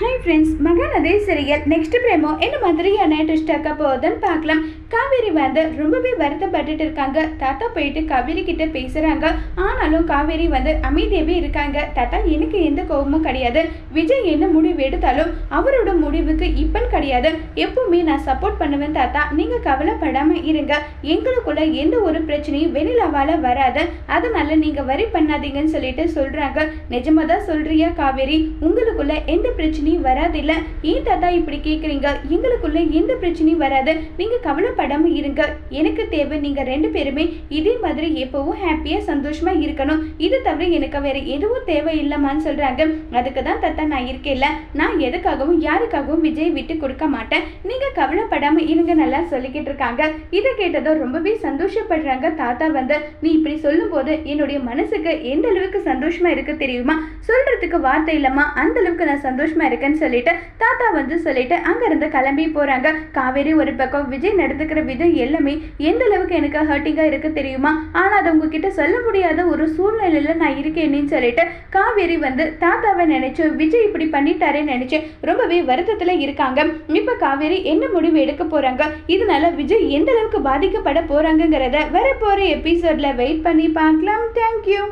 Hi friends Mahanadi serial next promo என்ன மாதிரியான twist ஆக்க போகுதுன்னு பார்க்கலாம். காவேரி வந்து ரொம்பவே வருத்தப்பட்டுட்டு இருக்காங்க. தாத்தா போயிட்டு காவேரி கிட்ட பேசுறாங்க. ஆனாலும் காவேரி வந்து அமைதியாகவே இருக்காங்க. தாத்தா எனக்கு எந்த கோபமும் கிடையாது. விஜய் என்ன முடிவு எடுத்தாலும் அவரோட முடிவுக்கு இப்பன்னு கிடையாது. எப்பவுமே நான் சப்போர்ட் பண்ணுவேன் தாத்தா. நீங்க கவலைப்படாம இருங்க. எங்களுக்குள்ள எந்த ஒரு பிரச்சனையும் வெளியிலவால வராது. அதனால நீங்க வரி பண்ணாதீங்கன்னு சொல்லிட்டு சொல்றாங்க. நிஜமா தான் சொல்றியா காவேரி? உங்களுக்குள்ள எந்த பிரச்சனையும் வராதில்ல. ஏன் தாத்தா இப்படி கேட்குறீங்க எங்களுக்குள்ள எந்த பிரச்சனையும் வராது. நீங்கள் கவலைப்படாமல் இருங்க. எனக்கு தேவை நீங்கள் ரெண்டு பேருமே இதே மாதிரி எப்பவும் ஹாப்பியாக சந்தோஷமாக இருக்கணும். இது தவிர எனக்கு வேறு எதுவும் தேவை இல்லைம்மான்னு சொல்கிறாங்க அதுக்கு தான் தாத்தா நான் இருக்கேன்ல. நான் எதுக்காகவும் யாருக்காகவும் விஜய் விட்டு கொடுக்க மாட்டேன். நீங்கள் கவலைப்படாமல் இருங்க நல்லா சொல்லிக்கிட்டு இருக்காங்க. இதை கேட்டதும் ரொம்பவே சந்தோஷப்படுறாங்க தாத்தா வந்து. நீ இப்படி சொல்லும்போது என்னுடைய மனசுக்கு எந்த அளவுக்கு சந்தோஷமாக இருக்குது தெரியுமா? சொல்கிறதுக்கு வார்த்தை இல்லைம்மா. அந்த அளவுக்கு நான் இருக்கேன். இருக்குன்னு சொல்லிட்டு தாத்தா வந்து சொல்லிட்டு அங்கேருந்து கிளம்பி போகிறாங்க காவேரி ஒரு பக்கம் விஜய் நடந்துக்கிற விதம் எல்லாமே எந்த அளவுக்கு எனக்கு ஹர்ட்டிங்காக இருக்கு தெரியுமா? ஆனால் அது உங்ககிட்ட சொல்ல முடியாத ஒரு சூழ்நிலையில் நான் இருக்கேன்னு சொல்லிட்டு காவேரி வந்து தாத்தாவை நினைச்சு விஜய் இப்படி பண்ணிட்டாரேன்னு நினைச்சு ரொம்பவே வருத்தத்தில் இருக்காங்க. இப்போ காவேரி என்ன முடிவு எடுக்க போகிறாங்க இதனால விஜய் எந்த அளவுக்கு பாதிக்கப்பட போகிறாங்கங்கிறத வர எபிசோடில் வெயிட் பண்ணி பார்க்கலாம். தேங்க்யூ